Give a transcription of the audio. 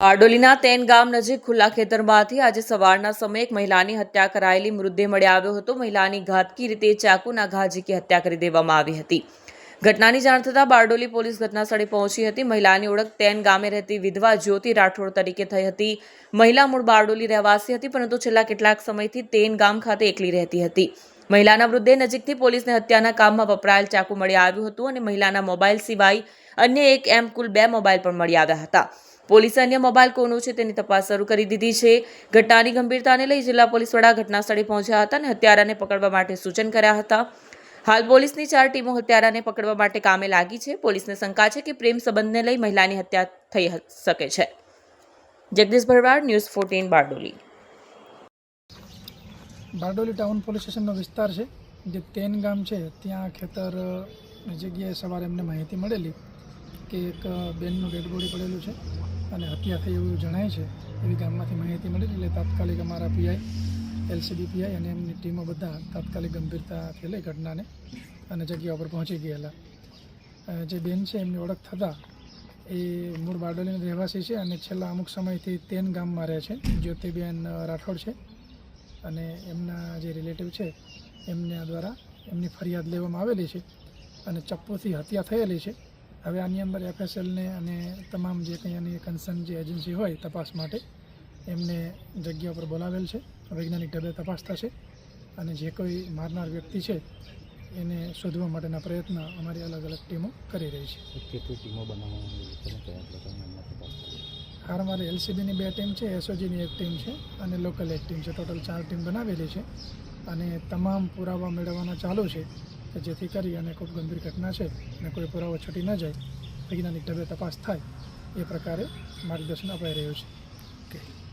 બારડોલીના તેન ગામ નજીક ખુલ્લા ખેતરમાંથી આજે સવારના સમયે એક મહિલાની હત્યા કરાયેલી મૃતદેહ મળી આવ્યો હતો. મહિલાની ઘાતકી રીતે ચાકુના ઘા ઝીકી હત્યા કરી દેવામાં આવી હતી. ઘટનાની જાણ થતાં બારડોલી પોલીસ ઘટનાસ્થળે પહોંચી હતી. મહિલાની ઓળખ તેન ગામે રહેતી વિધવા જ્યોતિ રાઠોડ તરીકે થઈ હતી. મહિલા મૂળ બારડોલી રહેવાસી હતી, પરંતુ છેલ્લા કેટલાક સમયથી તેન ગામ ખાતે એકલી રહેતી હતી. મહિલાના મૃતદેહ નજીકથી પોલીસને હત્યાના કામમાં વપરાયેલ ચાકુ મળી આવ્યું હતું અને મહિલાના મોબાઈલ સિવાય અન્ય એક એમ કુલ બે મોબાઈલ પણ મળી આવ્યા હતા. પોલીસે અન્ય મોબાઈલ કોનો છે તેની તપાસ શરૂ કરી દીધી છે. ઘટનાની ગંભીરતાને લઈ જિલ્લા પોલીસ વડા ઘટના સ્થળે પહોંચ્યા હતા અને હત્યારાને પકડવા માટે સૂચન કર્યા હતા. હાલ પોલીસની ચાર ટીમો હત્યારાને પકડવા માટે કામે લાગી છે. પોલીસને શંકા છે કે પ્રેમ સંબંધને લઈ મહિલાની હત્યા થઈ શકે છે. Jagdish Bharwad, news fourteen, Bardoli. Bardoli town police સ્ટેશનનો વિસ્તાર છે. જે તેન ગામ છે, ત્યાં ખેતરની જગ્યાએ સવારે એમને માહિતી મળેલી કે એક બેનનું ડેડ બોડી પડેલું છે અને હત્યા થઈ એવું જણાય છે, એવી ગામમાંથી માહિતી મળી એટલે તાત્કાલિક અમારા પીઆઈ એલસીબી પીઆઈ અને એમની ટીમો બધા તાત્કાલિક ગંભીરતાથી લઈ ઘટનાને અને જગ્યા ઉપર પહોંચી ગયેલા. જે બેન છે એમની ઓળખ થતાં એ મૂળ બારડોલીના રહેવાસી છે અને છેલ્લા અમુક સમયથી તેન ગામમાં રહે છે. જ્યોતિબેન રાઠોડ છે અને એમના જે રિલેટિવ છે એમના દ્વારા એમની ફરિયાદ લેવામાં આવેલી છે અને ચપ્પુથી હત્યા થયેલી છે. હવે આની અંદર એફએસએલને અને તમામ જે કંઈ એની કન્સર્ન જે એજન્સી હોય તપાસ માટે એમને જગ્યા પર બોલાવેલ છે. વૈજ્ઞાનિક ઢબે તપાસ થશે અને જે કોઈ મારનાર વ્યક્તિ છે એને શોધવા માટેના પ્રયત્ન અમારી અલગ અલગ ટીમો કરી રહી છે. કેટલી ટીમો બનાવવામાં હાર અમારે એલસીબીની બે ટીમ છે એસઓજીની એક ટીમ છે અને લોકલ એક ટીમ છે. ટોટલ ચાર ટીમ બનાવેલી છે અને તમામ પુરાવા મેળવવાના ચાલુ છે. કે જેથી કરી અને ખૂબ ગંભીર ઘટના છે અને કોઈ પુરાવો છૂટી ન જાય, વૈજ્ઞાનિક ઢબે તપાસ થાય, એ પ્રકારે માર્ગદર્શન અપાઈ રહ્યું છે. ઓકે.